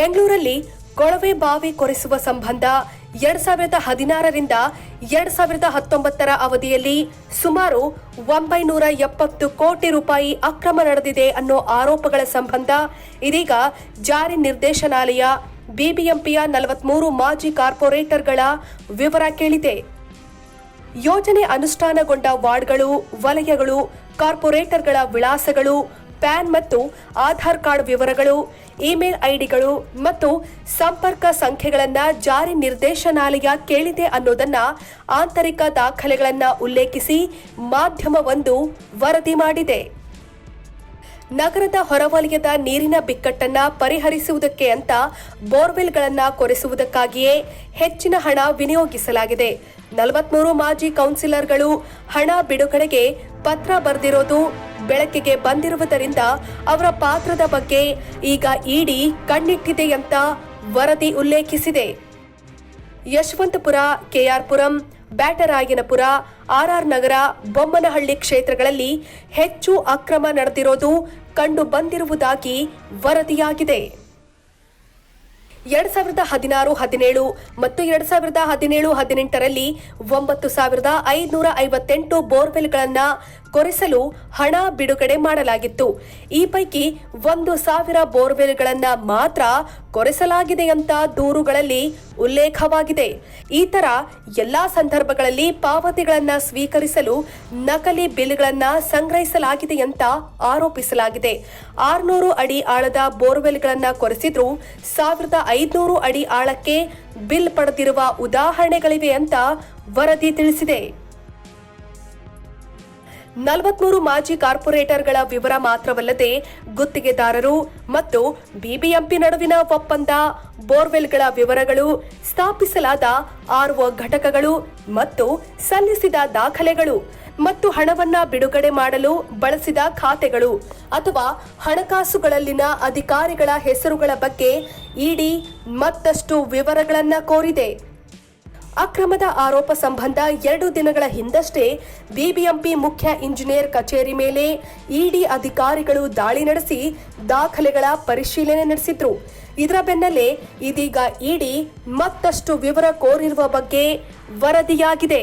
ಬೆಂಗಳೂರಲ್ಲಿ ಕೊಳವೆ ಬಾವಿ ಕೊರೆಸುವ ಸಂಬಂಧ ಎರಡ್ ಸಾವಿರದ ಹದಿನಾರರಿಂದ ಎರಡ್ ಸಾವಿರದ ಹತ್ತೊಂಬತ್ತರ ಅವಧಿಯಲ್ಲಿ ಸುಮಾರು ಒಂಬೈನೂರ ಎಪ್ಪತ್ತು ಕೋಟಿ ರೂಪಾಯಿ ಅಕ್ರಮ ನಡೆದಿದೆ ಅನ್ನೋ ಆರೋಪಗಳ ಸಂಬಂಧ ಇದೀಗ ಜಾರಿ ನಿರ್ದೇಶನಾಲಯ, ಬಿಬಿಎಂಪಿಯ ನಲವತ್ಮೂರು ಮಾಜಿ ಕಾರ್ಪೊರೇಟರ್ಗಳ ವಿವರ ಕೇಳಿದೆ. ಯೋಜನೆ ಅನುಷ್ಠಾನಗೊಂಡ ವಾರ್ಡ್ಗಳು, ವಲಯಗಳು, ಕಾರ್ಪೊರೇಟರ್ಗಳ ವಿಳಾಸಗಳು ಪ್ಯಾನ್ ಮತ್ತು ಆಧಾರ್ ಕಾರ್ಡ್ ವಿವರಗಳು, ಇಮೇಲ್ ಐಡಿಗಳು ಮತ್ತು ಸಂಪರ್ಕ ಸಂಖ್ಯೆಗಳನ್ನು ಜಾರಿ ನಿರ್ದೇಶನಾಲಯ ಕೇಳಿದೆ ಅನ್ನೋದನ್ನ ಆಂತರಿಕ ದಾಖಲೆಗಳನ್ನ ಉಲ್ಲೇಖಿಸಿ ಮಾಧ್ಯಮವೊಂದು ವರದಿ ಮಾಡಿದೆ. ನಗರದ ಹೊರವಲಯದ ನೀರಿನ ಬಿಕ್ಕಟ್ಟನ್ನ ಪರಿಹರಿಸುವುದಕ್ಕೆ ಅಂತ ಬೋರ್ವೆಲ್ಗಳನ್ನು ಕೊರೆಸುವುದಕ್ಕಾಗಿಯೇ ಹೆಚ್ಚಿನ ಹಣ ವಿನಿಯೋಗಿಸಲಾಗಿದೆ. ನಲವತ್ಮೂರು ಮಾಜಿ ಕೌನ್ಸಿಲರ್ಗಳು ಹಣ ಬಿಡುಗಡೆಗೆ ಪತ್ರ ಬರೆದಿರೋದು ಬೆಳಕಿಗೆ ಬಂದಿರುವುದರಿಂದ ಅವರ ಪಾತ್ರದ ಬಗ್ಗೆ ಈಗ ಇಡಿ ಕಣ್ಣಿಟ್ಟಿದೆ ಅಂತ ವರದಿ ಉಲ್ಲೇಖಿಸಿದೆ. ಯಶವಂತಪುರ, ಕೆಆರ್ಪುರಂ, ಬ್ಯಾಟರಾಯನಪುರ ಆರ್ಆರ್ ನಗರ, ಬೊಮ್ಮನಹಳ್ಳಿ ಕ್ಷೇತ್ರಗಳಲ್ಲಿ ಹೆಚ್ಚು ಅಕ್ರಮ ನಡೆದಿರೋದು ಕಂಡು ಬಂದಿರುವುದಾಗಿ ವರದಿಯಾಗಿದೆ. ಎರಡ್ ಸಾವಿರದ ಹದಿನಾರು, ಹದಿನೇಳು ಮತ್ತು ಎರಡ್ ಸಾವಿರದ ಹದಿನೇಳು, ಹದಿನೆಂಟರಲ್ಲಿ ಒಂಬತ್ತು ಸಾವಿರದ ಐದುನೂರ ಐವತ್ತೆಂಟು ಬೋರ್ವೆಲ್ಗಳನ್ನ ಕೊರೆಸಲು ಹಣ ಬಿಡುಗಡೆ ಮಾಡಲಾಗಿತ್ತು. ಈ ಪೈಕಿ ಒಂದು ಸಾವಿರ ಬೋರ್ವೆಲ್ಗಳನ್ನ ಮಾತ್ರ ಕೊರೆಸಲಾಗಿದೆ ಅಂತ ದೂರುಗಳಲ್ಲಿ ಉಲ್ಲೇಖವಾಗಿದೆ. ಈ ತರ ಎಲ್ಲಾ ಸಂದರ್ಭಗಳಲ್ಲಿ ಪಾವತಿಗಳನ್ನ ಸ್ವೀಕರಿಸಲು ನಕಲಿ ಬಿಲ್ಗಳನ್ನ ಸಂಗ್ರಹಿಸಲಾಗಿದೆ ಅಂತ ಆರೋಪಿಸಲಾಗಿದೆ. ಆರ್ನೂರು ಅಡಿ ಆಳದ ಬೋರ್ವೆಲ್ಗಳನ್ನ ಕೊರೆಸಿದ್ರು ಸಾವಿರದ ಐದುನೂರು ಅಡಿ ಆಳಕ್ಕೆ ಬಿಲ್ ಪಡೆದಿರುವ ಉದಾಹರಣೆಗಳಿವೆ ಅಂತ ವರದಿ ತಿಳಿಸಿದೆ. ನಲವತ್ಮೂರು ಮಾಜಿ ಕಾರ್ಪೊರೇಟರ್ಗಳ ವಿವರ ಮಾತ್ರವಲ್ಲದೆ ಗುತ್ತಿಗೆದಾರರು ಮತ್ತು ಬಿಬಿಎಂಪಿ ನಡುವಿನ ಒಪ್ಪಂದ, ಬೋರ್ವೆಲ್ಗಳ ವಿವರಗಳು, ಸ್ಥಾಪಿಸಲಾದ ಆರ್ಒ ಘಟಕಗಳು ಮತ್ತು ಸಲ್ಲಿಸಿದ ದಾಖಲೆಗಳು ಮತ್ತು ಹಣವನ್ನ ಬಿಡುಗಡೆ ಮಾಡಲು ಬಳಸಿದ ಖಾತೆಗಳು ಅಥವಾ ಹಣಕಾಸುಗಳಲ್ಲಿನ ಅಧಿಕಾರಿಗಳ ಹೆಸರುಗಳ ಬಗ್ಗೆ ಇಡಿ ಮತ್ತಷ್ಟು ವಿವರಗಳನ್ನ ಕೋರಿದೆ. ಅಕ್ರಮದ ಆರೋಪ ಸಂಬಂಧ ಎರಡು ದಿನಗಳ ಹಿಂದಷ್ಟೇ ಬಿಬಿಎಂಪಿ ಮುಖ್ಯ ಇಂಜಿನಿಯರ್ ಕಚೇರಿ ಮೇಲೆ ಇಡಿ ಅಧಿಕಾರಿಗಳು ದಾಳಿ ನಡೆಸಿ ದಾಖಲೆಗಳ ಪರಿಶೀಲನೆ ನಡೆಸಿದ್ರು. ಇದರ ಬೆನ್ನಲ್ಲೇ ಇದೀಗ ಇಡಿ ಮತ್ತಷ್ಟು ವಿವರ ಕೋರಿರುವ ಬಗ್ಗೆ ವರದಿಯಾಗಿದೆ.